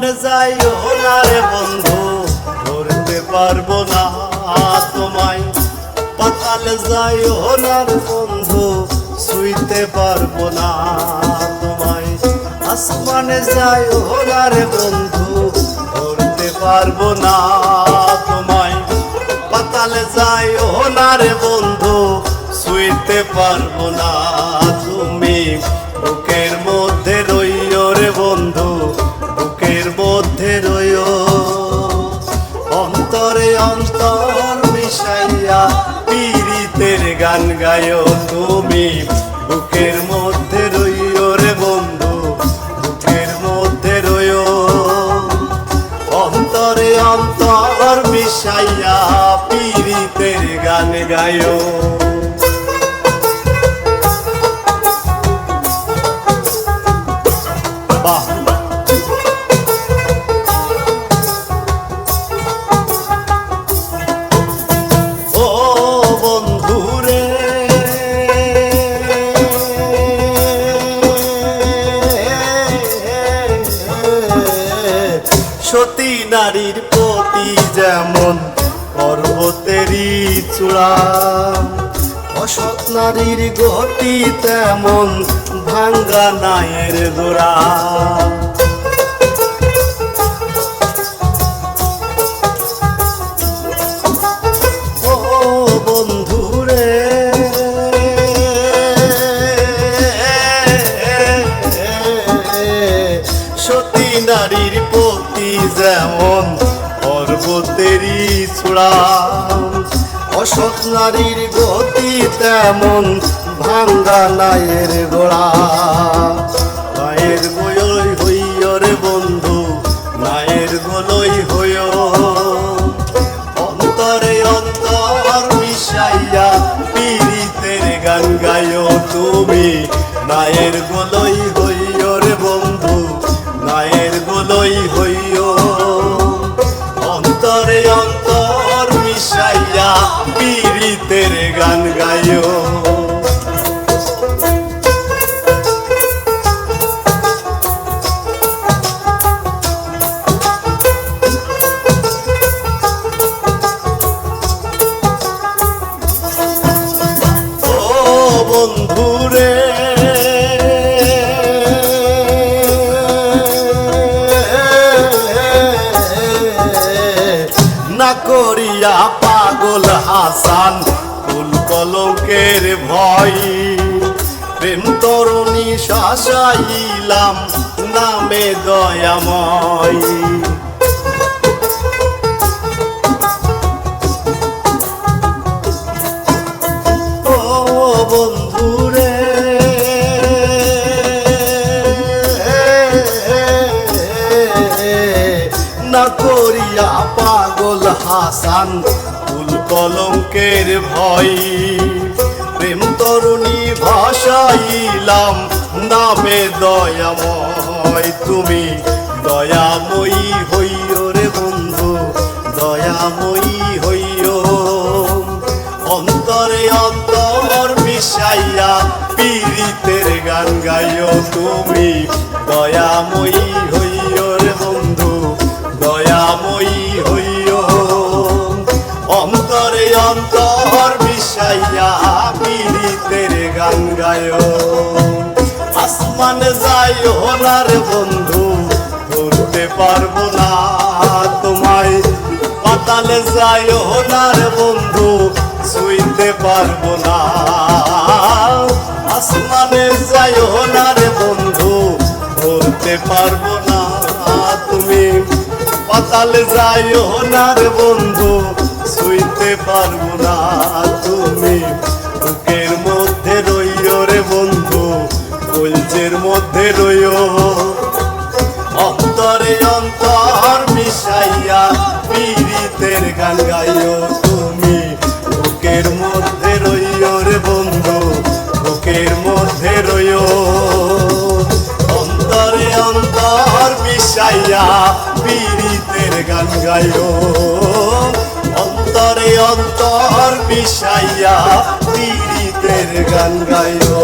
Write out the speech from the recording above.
না রে বন্ধু, ধরতে পারব না তোমায়। পাতালে যাইও না রে বন্ধু, শুইতে পারব না তোমায়। আসমানে যাইও না রে বন্ধু, ধরতে পারব না তোমায়। পাতালে যাইও না রে বন্ধু, শুইতে পারব না তুমি। বুকের মধ্যে রইও। অন্তরে অন্তর মিশাইয়া পীড়িতের গান গায়ো তুমি। বুকের মধ্যে রইও রে বন্ধু, বুকের মধ্যে রইও। অন্তরে অন্তর মিশাইয়া পীড়িতের গান গায়ো। নারীর প্রতি যেমন পর্বতেরই চূড়া অসৎ নারীর গতি তেমন ভাঙ্গা নায়ের গোড়া পর্বতেরই চূড়া অসৎ নারীর গতি তেমন ভাঙ্গা নায়ের গোড়া। নায়ের বয়ই হইয় রে বন্ধু, নায়ের গোলই হইয়। অন্তরে অন্তর মিশাইয়া পীড়িতের গান গায়ো তুমি, নায়ের গোলই বন্ধুরে না করিয়া পাগল হাসান ফুল কলঙ্কের ভয়। প্রেম তরণী শাসাইলাম নামে দয়াময়। করিয়া পাগল হাসান, ফুল কলঙ্কের ভয়। প্রেম তরুণী ভাসাইলাম, নামে দয়াময়। তুমি দয়াময়ী হইও রে বন্ধু, দয়াময়ী হইও। অন্তরে অন্তর মিশাইয়া পীড়িতের গান গাইও। তুমি দয়াময়ী হইও। গান গাইও আসমান যাইও না রে বন্ধু, ধরতে পারব না তোমায়। পাতালে যাই না রে বন্ধু শুইতে পারব না। আসমানে যাই না রে বন্ধু, ধরতে পারব না তুমি। পাতালে যাই না রে বন্ধু শুইতে পারব না তুমি। গাইও তুমি। বুকের মধ্যে রইও রে বন্ধু, বুকের মধ্যে রইও। অন্তরে অন্তর মিশাইয়া পীড়িতের গান গাইও। অন্তরে অন্তর মিশাইয়া পীড়িতের গান গাইও।